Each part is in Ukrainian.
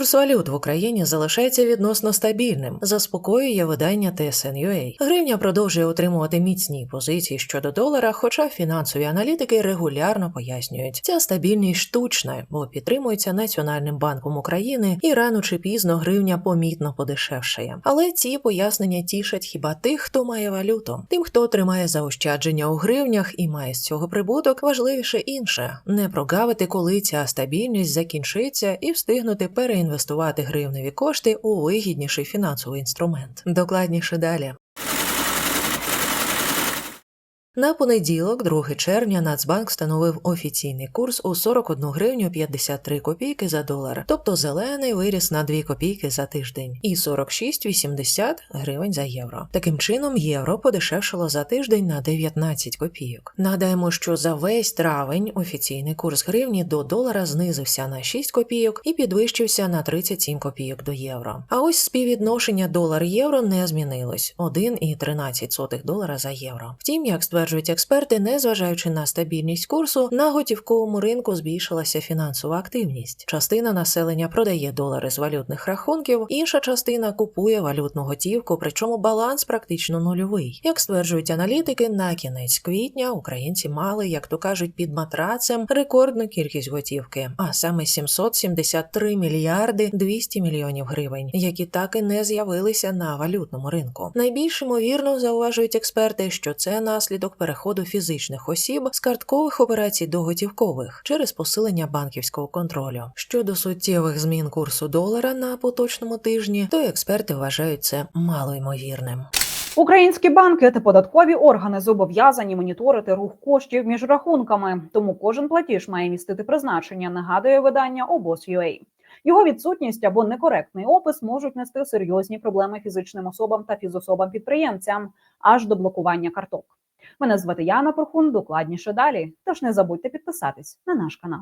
Курс валют в Україні залишається відносно стабільним, заспокоює видання TSN.ua. Гривня продовжує отримувати міцні позиції щодо долара, хоча фінансові аналітики регулярно пояснюють, ця стабільність штучна, бо підтримується Національним банком України і рано чи пізно гривня помітно подешевшає. Але ці пояснення тішать хіба тих, хто має валюту. Тим, хто тримає заощадження у гривнях і має з цього прибуток, важливіше інше не прогавити, коли ця стабільність закінчиться, і встигнути переінвестувати гривневі кошти у вигідніший фінансовий інструмент. Докладніше далі. На понеділок, 2 червня, Нацбанк встановив офіційний курс у 41 гривню 53 копійки за долар, тобто зелений виріс на 2 копійки за тиждень, і 46,80 гривень за євро. Таким чином, євро подешевшало за тиждень на 19 копійок. Нагадаємо, що за весь травень офіційний курс гривні до долара знизився на 6 копійок і підвищився на 37 копійок до євро. А ось співвідношення долар-євро не змінилось 1,13 долара за євро. Втім, як стверджує стверджують експерти, незважаючи на стабільність курсу, на готівковому ринку збільшилася фінансова активність. Частина населення продає долари з валютних рахунків, інша частина купує валютну готівку, причому баланс практично нульовий. Як стверджують аналітики, на кінець квітня українці мали, як то кажуть, під матрацем рекордну кількість готівки, а саме 773 мільярди 200 мільйонів гривень, які так і не з'явилися на валютному ринку. Найбільш ймовірно зауважують експерти, що це наслідок переходу фізичних осіб з карткових операцій до готівкових через посилення банківського контролю. Щодо суттєвих змін курсу долара на поточному тижні, то експерти вважають це малоймовірним. Українські банки та податкові органи зобов'язані моніторити рух коштів між рахунками, тому кожен платіж має містити призначення. Нагадує видання обоз.ua. Його відсутність або некоректний опис можуть нести серйозні проблеми фізичним особам та фізособам підприємцям аж до блокування карток. Мене звати Яна Порхун. Докладніше далі. Тож не забудьте підписатись на наш канал.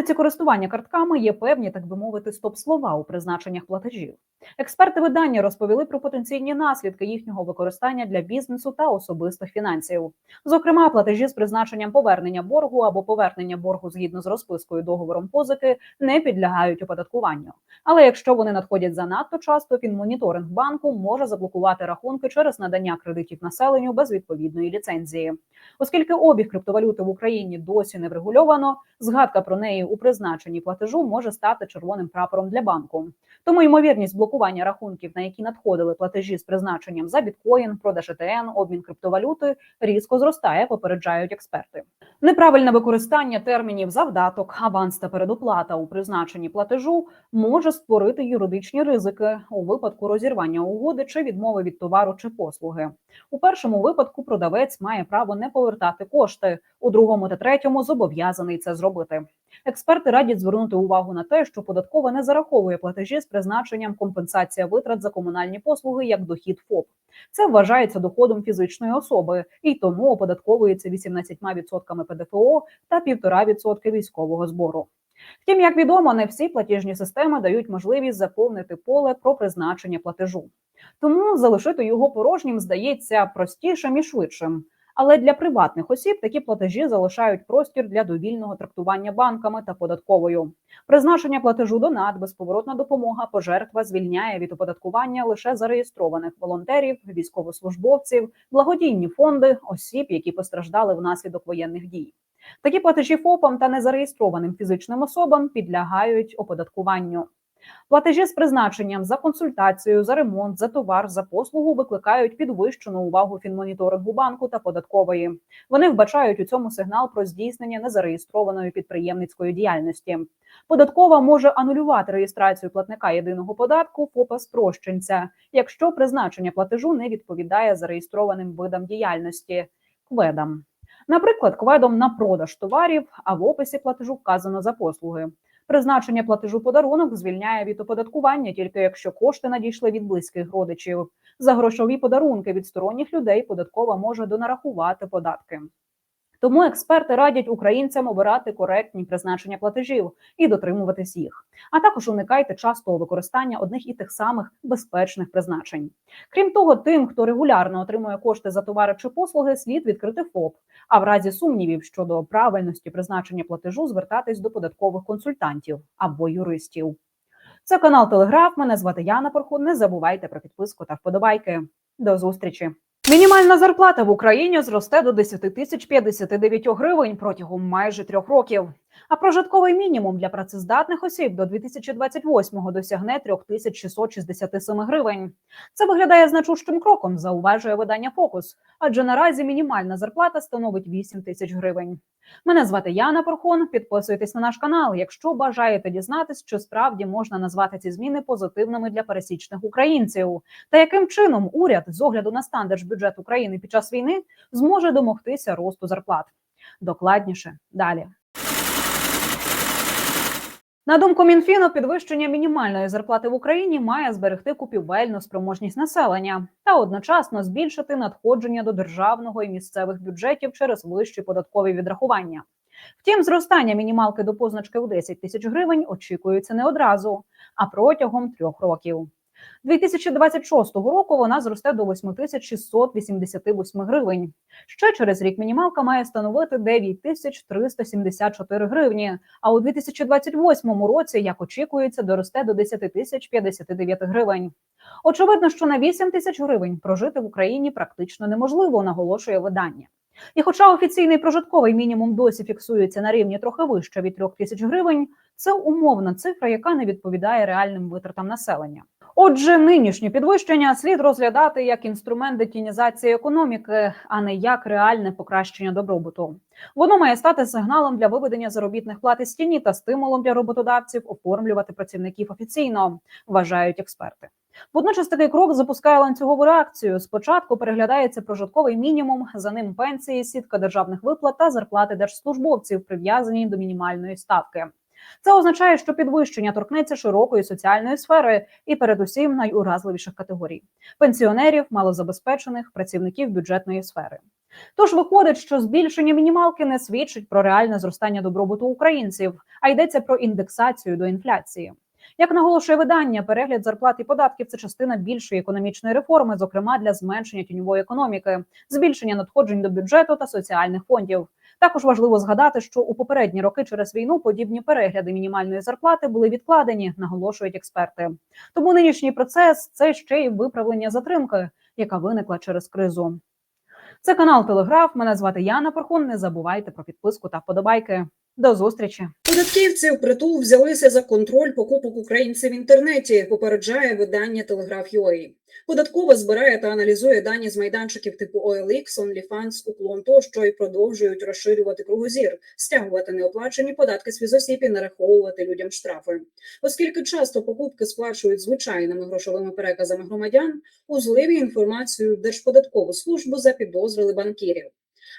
Практиці користування картками є певні, так би мовити, стоп-слова у призначеннях платежів. Експерти видання розповіли про потенційні наслідки їхнього використання для бізнесу та особистих фінансів. Зокрема, платежі з призначенням повернення боргу або повернення боргу згідно з розпискою договором позики не підлягають оподаткуванню. Але якщо вони надходять занадто часто, фінмоніторинг банку може заблокувати рахунки через надання кредитів населенню без відповідної ліцензії. Оскільки обіг криптовалюти в Україні досі не врегульовано, згадка про неї у призначенні платежу може стати червоним прапором для банку. Тому ймовірність блокування рахунків, на які надходили платежі з призначенням за біткоін, продаж ЕТН, обмін криптовалюти, різко зростає, попереджають експерти. Неправильне використання термінів завдаток, аванс та передоплата у призначенні платежу може створити юридичні ризики у випадку розірвання угоди чи відмови від товару чи послуги. У першому випадку продавець має право не повертати кошти, у другому та третьому зобов'язаний це зробити. Експерти радять звернути увагу на те, що податкова не зараховує платежі з призначенням компенсація витрат за комунальні послуги як дохід ФОП. Це вважається доходом фізичної особи і тому оподатковується 18% ПДФО та 1,5% військового збору. Втім, як відомо, не всі платіжні системи дають можливість заповнити поле про призначення платежу. Тому залишити його порожнім здається простішим і швидшим. Але для приватних осіб такі платежі залишають простір для довільного трактування банками та податковою. Призначення платежу донат, безповоротна допомога, пожертва звільняє від оподаткування лише зареєстрованих волонтерів, військовослужбовців, благодійні фонди, осіб, які постраждали внаслідок воєнних дій. Такі платежі ФОПам та незареєстрованим фізичним особам підлягають оподаткуванню. Платежі з призначенням за консультацію, за ремонт, за товар, за послугу викликають підвищену увагу фінмоніторингу банку та податкової. Вони вбачають у цьому сигнал про здійснення незареєстрованої підприємницької діяльності. Податкова може анулювати реєстрацію платника єдиного податку ФОПа спрощенця, якщо призначення платежу не відповідає зареєстрованим видам діяльності кведам. Наприклад, кведом на продаж товарів, а в описі платежу вказано за послуги. Призначення платежу подарунок звільняє від оподаткування тільки якщо кошти надійшли від близьких родичів. За грошові подарунки від сторонніх людей податкова може донарахувати податки. Тому експерти радять українцям обирати коректні призначення платежів і дотримуватись їх. А також уникайте частого використання одних і тих самих безпечних призначень. Крім того, тим, хто регулярно отримує кошти за товари чи послуги, слід відкрити ФОП. А в разі сумнівів щодо правильності призначення платежу звертатись до податкових консультантів або юристів. Це канал Телеграф. Мене звати Яна Порхун. Не забувайте про підписку та вподобайки. До зустрічі. Мінімальна зарплата в Україні зросте до 10 тисяч 59 гривень протягом майже трьох років. А прожитковий мінімум для працездатних осіб до 2028-го досягне 3667 гривень. Це виглядає значущим кроком, зауважує видання Фокус. Адже наразі мінімальна зарплата становить 8 тисяч гривень. Мене звати Яна Порхон. Підписуйтесь на наш канал, якщо бажаєте дізнатись, чи справді можна назвати ці зміни позитивними для пересічних українців, та яким чином уряд з огляду на стан держбюджет України під час війни зможе домогтися росту зарплат. Докладніше далі. На думку Мінфіну, підвищення мінімальної зарплати в Україні має зберегти купівельну спроможність населення та одночасно збільшити надходження до державного і місцевих бюджетів через вищі податкові відрахування. Втім, зростання мінімалки до позначки у 10 тисяч гривень очікується не одразу, а протягом трьох років. 2026 року вона зросте до 8688 гривень. Ще через рік мінімалка має становити 9374 гривні, а у 2028 році, як очікується, доросте до 10 тисяч 59 гривень. Очевидно, що на 8 тисяч гривень прожити в Україні практично неможливо, наголошує видання. І хоча офіційний прожитковий мінімум досі фіксується на рівні трохи вище від 3 тисяч гривень, це умовна цифра, яка не відповідає реальним витратам населення. Отже, нинішнє підвищення слід розглядати як інструмент детінізації економіки, а не як реальне покращення добробуту. Воно має стати сигналом для виведення заробітних плат із тіні та стимулом для роботодавців оформлювати працівників офіційно, вважають експерти. Водночас такий крок запускає ланцюгову реакцію. Спочатку переглядається прожитковий мінімум, за ним пенсії, сітка державних виплат та зарплати держслужбовців, прив'язані до мінімальної ставки. Це означає, що підвищення торкнеться широкої соціальної сфери і, передусім, найуразливіших категорій пенсіонерів, малозабезпечених, працівників бюджетної сфери. Тож виходить, що збільшення мінімалки не свідчить про реальне зростання добробуту українців, а йдеться про індексацію до інфляції. Як наголошує видання, перегляд зарплат і податків це частина більшої економічної реформи, зокрема для зменшення тіньової економіки, збільшення надходжень до бюджету та соціальних фондів. Також важливо згадати, що у попередні роки через війну подібні перегляди мінімальної зарплати були відкладені, наголошують експерти. Тому нинішній процес це ще й виправлення затримки, яка виникла через кризу. Це канал Телеграф. Мене звати Яна Порхун. Не забувайте про підписку та вподобайки. До зустрічі. Податківці впритул взялися за контроль покупок українців в інтернеті. Попереджає видання Telegraph.ua. Податкова збирає та аналізує дані з майданчиків типу OLX, OnlyFans, Уклон тощо і продовжують розширювати кругозір, стягувати неоплачені податки з фізосіб і нараховувати людям штрафи. Оскільки часто покупки сплачують звичайними грошовими переказами громадян, у зливі інформацію Держподаткову службу запідозрили банкірів.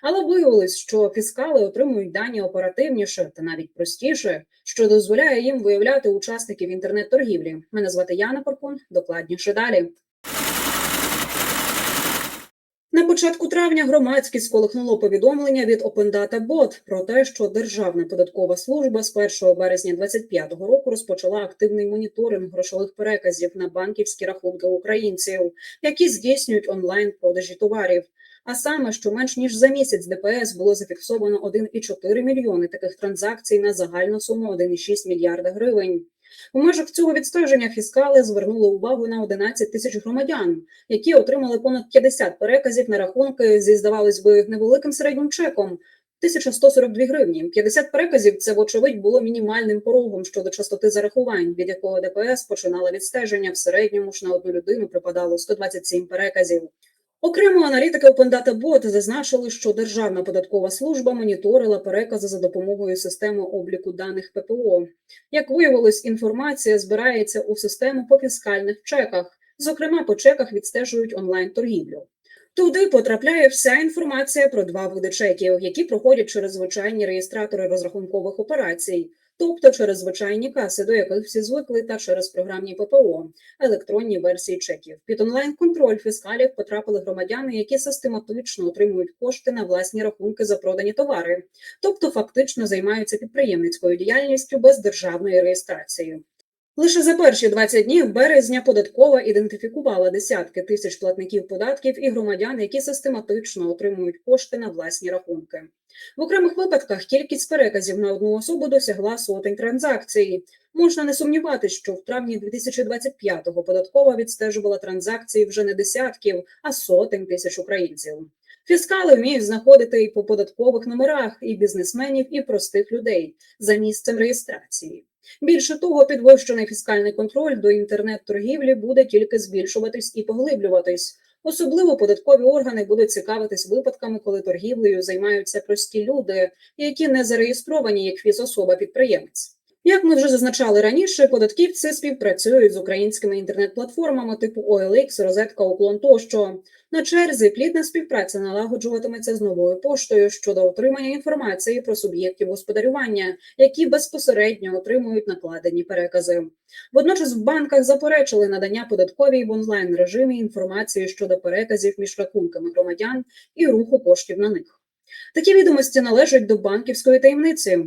Але виявилось, що фіскали отримують дані оперативніше та навіть простіше, що дозволяє їм виявляти учасників інтернет-торгівлі. Мене звати Яна Паркун. Докладніше далі. На початку травня громадськість сколихнуло повідомлення від Open Data Bot про те, що Державна податкова служба з 1 березня 2025 року розпочала активний моніторинг грошових переказів на банківські рахунки українців, які здійснюють онлайн продажі товарів. А саме, що менш ніж за місяць ДПС було зафіксовано 1,4 мільйони таких транзакцій на загальну суму 1,6 мільярда гривень. У межах цього відстеження фіскали звернули увагу на 11 тисяч громадян, які отримали понад 50 переказів на рахунки зі, здавалось би, невеликим середнім чеком 1142 гривні. 50 переказів це, вочевидь, було мінімальним порогом щодо частоти зарахувань, від якого ДПС починала відстеження. В середньому ж на одну людину припадало 127 переказів. Окремо аналітики OpenData Bot зазначили, що Державна податкова служба моніторила перекази за допомогою системи обліку даних ППО. Як виявилось, інформація збирається у систему по фіскальних чеках, зокрема по чеках відстежують онлайн-торгівлю. Туди потрапляє вся інформація про два види чеків, які проходять через звичайні реєстратори розрахункових операцій, тобто через звичайні каси, до яких всі звикли, та через програмні ППО, електронні версії чеків. Під онлайн-контроль фіскалів потрапили громадяни, які систематично отримують кошти на власні рахунки за продані товари, тобто фактично займаються підприємницькою діяльністю без державної реєстрації. Лише за перші 20 днів березня податкова ідентифікувала десятки тисяч платників податків і громадян, які систематично отримують кошти на власні рахунки. В окремих випадках кількість переказів на одну особу досягла сотень транзакцій. Можна не сумніватися, що в травні 2025-го податкова відстежувала транзакції вже не десятків, а сотень тисяч українців. Фіскали вміють знаходити і по податкових номерах і бізнесменів, і простих людей за місцем реєстрації. Більше того, підвищений фіскальний контроль до інтернет-торгівлі буде тільки збільшуватись і поглиблюватись. Особливо податкові органи будуть цікавитись випадками, коли торгівлею займаються прості люди, які не зареєстровані як фізособа-підприємець. Як ми вже зазначали раніше, податківці співпрацюють з українськими інтернет-платформами типу OLX, Розетка, Уклон тощо. На черзі плідна співпраця налагоджуватиметься з новою поштою щодо отримання інформації про суб'єктів господарювання, які безпосередньо отримують накладені перекази. Водночас в банках заперечили надання податковій в онлайн режимі інформації щодо переказів між рахунками громадян і руху коштів на них. Такі відомості належать до банківської таємниці.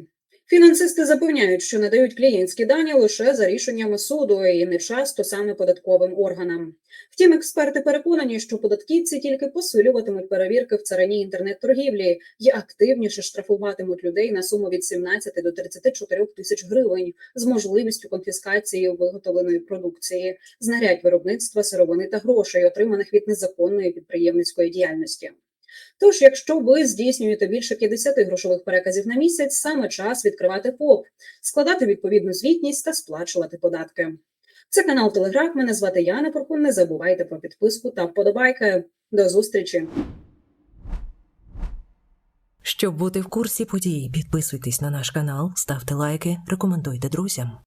Фінансисти запевняють, що надають клієнтські дані лише за рішеннями суду і не часто саме податковим органам. Втім, експерти переконані, що податківці тільки посилюватимуть перевірки в царині інтернет-торгівлі і активніше штрафуватимуть людей на суму від 17 до 34 тисяч гривень з можливістю конфіскації виготовленої продукції, знарядь виробництва сировини та грошей, отриманих від незаконної підприємницької діяльності. Тож, якщо ви здійснюєте більше 50 грошових переказів на місяць, саме час відкривати ФОП, складати відповідну звітність та сплачувати податки. Це канал Телеграф. Мене звати Яна Поркун. Не забувайте про підписку та вподобайки. До зустрічі! Щоб бути в курсі подій, підписуйтесь на наш канал, ставте лайки, рекомендуйте друзям.